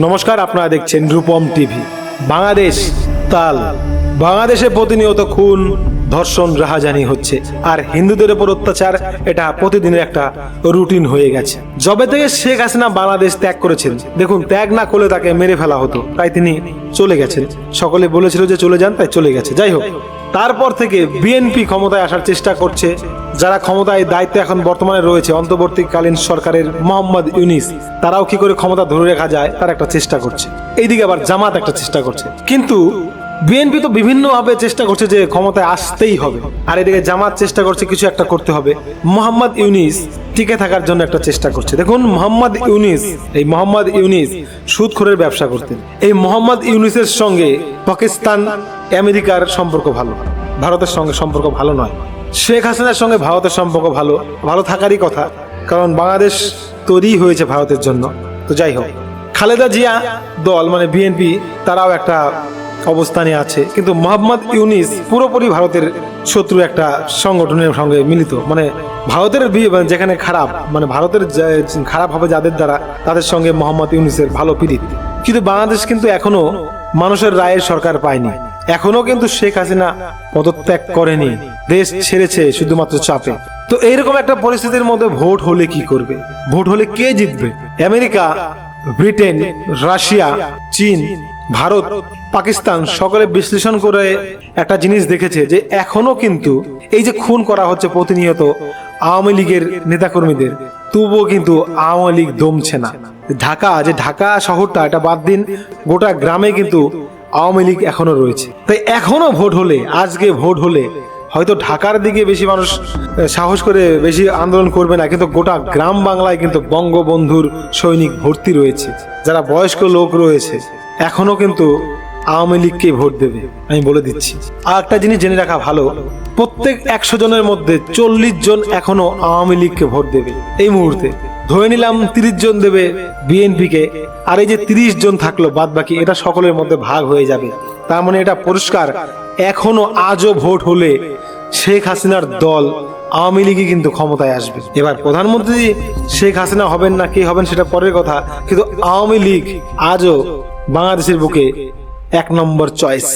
নমস্কার আপনারা দেখছেন রূপম টিভি। বাংলাদেশ তাল। বাংলাদেশে প্রতিনিয়ত খুন ধর্ষণ, রাহাজানি হচ্ছে। আর হিন্দুদের উপর অত্যাচার, এটা প্রতিদিনের একটা রুটিন হয়ে গেছে। যবে থেকে শেখ হাসিনা বাংলাদেশ ত্যাগ করেছেন, দেখুন, ত্যাগ না করলে তাকে মেরে ফেলা হতো, তাই তিনি চলে গেছেন। সকলে বলেছিল যে চলে যান, তাই চলে গেছে। যাই হোক, তারপর থেকে বিএনপি ক্ষমতায় আসার চেষ্টা করছে, যারা ক্ষমতায় দায়িত্বে এখন বর্তমানে রয়েছে, অন্তর্বর্তীকালীন সরকারের মোহাম্মদ ইউনিস, তারাও কি করে ক্ষমতা ধরে রাখা যায়, তার একটা চেষ্টা করছে। এইদিকে আবার জামাত একটা চেষ্টা করছে। কিন্তু বিএনপি তো বিভিন্নভাবে চেষ্টা করছে যে ক্ষমতায় আসতেই হবে। আর এদিকে জামাত চেষ্টা করছে কিছু একটা করতে হবে। মোহাম্মদ ইউনিস টিকে থাকার জন্য একটা চেষ্টা করছে। দেখুন, মোহাম্মদ ইউনিস, এই মোহাম্মদ ইউনিস সুদখোরের ব্যবসা করতেন। এই মোহাম্মদ ইউনিসের সঙ্গে পাকিস্তান, আমেরিকার সম্পর্ক ভালো। ভারতের সঙ্গে সম্পর্ক ভালো নয়। শেখ হাসিনার সঙ্গে ভারতের সম্পর্ক ভালো। ভালো থাকারই কথা। কারণ বাংলাদেশ তৈরি হয়েছে ভারতের জন্য। তো যাই হোক, খালেদা জিয়া দল মানে বিএনপি, তারাও একটা অবস্থানে আছে। কিন্তু মোহাম্মদ ইউনিস পুরোপুরি ভারতের শত্রু একটা সংগঠনের সঙ্গে মিলিত। মানে ভারতের মানে যেখানে খারাপ মানে ভারতের খারাপ হবে যাদের দ্বারা, তাদের সঙ্গে মোহাম্মদ ইউনিসের ভালো পিরিত কিন্তু বাংলাদেশ কিন্তু এখনও মানুষের রায়ের সরকার পায়নি। এখনও কিন্তু শেখ হাসিনা পদত্যাগ করেনি। দেশ ছেড়েছে শুধুমাত্র চাপে। তো এইরকম একটা পরিস্থিতির মধ্যে ভোট হলে কি করবে? ভোট হলে কে জিতবে? আমেরিকা, ব্রিটেন, রাশিয়া, চীন ভারত, পাকিস্তান সকলে বিশ্লেষণ করে একটা জিনিস দেখেছে যে এখনও কিন্তু এই যে খুন করা হচ্ছে প্রতিনিয়ত আওয়ামী লীগের নেতাকর্মীদের, তবুও কিন্তু আওয়ামী লীগ দমছে না। ঢাকা, যে ঢাকা শহরটা, এটা বাদ দিন, গোটা গ্রামে কিন্তু আওয়ামী লীগ এখনও রয়েছে। তাই এখনও ভোট হলে, আজকে ভোট হলে হয়তো ঢাকার দিকে বেশি মানুষ সাহস করে বেশি আন্দোলন করবে না, কিন্তু গোটা গ্রাম বাংলায় কিন্তু বঙ্গবন্ধুর সৈনিক ভর্তি রয়েছে, যারা বয়স্ক লোক রয়েছে এখনও কিন্তু আওয়ামী লীগকে ভোট দেবে, আমি বলে দিচ্ছি। আর একটা জিনিস জেনে রাখা ভালো, প্রত্যেক একশো জনের মধ্যে চল্লিশ জন এখনও আওয়ামী লীগকে ভোট দেবে, এই মুহূর্তে। ধরে নিলাম তিরিশ জন দেবে বিএনপি কে আর এই যে তিরিশ জন থাকল বাদ বাকি এটা সকলের মধ্যে ভাগ হয়ে যাবে। তার মানে এটা পরিষ্কার এখনও আজও ভোট হলে শেখ হাসিনার দল আওয়ামী লীগই কিন্তু ক্ষমতায় আসবে। এবার প্রধানমন্ত্রী শেখ হাসিনা হবেন না, কে হবেন সেটা পরের কথা, কিন্তু আওয়ামী লীগ আজও বাংলাদেশের বুকে এক নম্বর চয়েস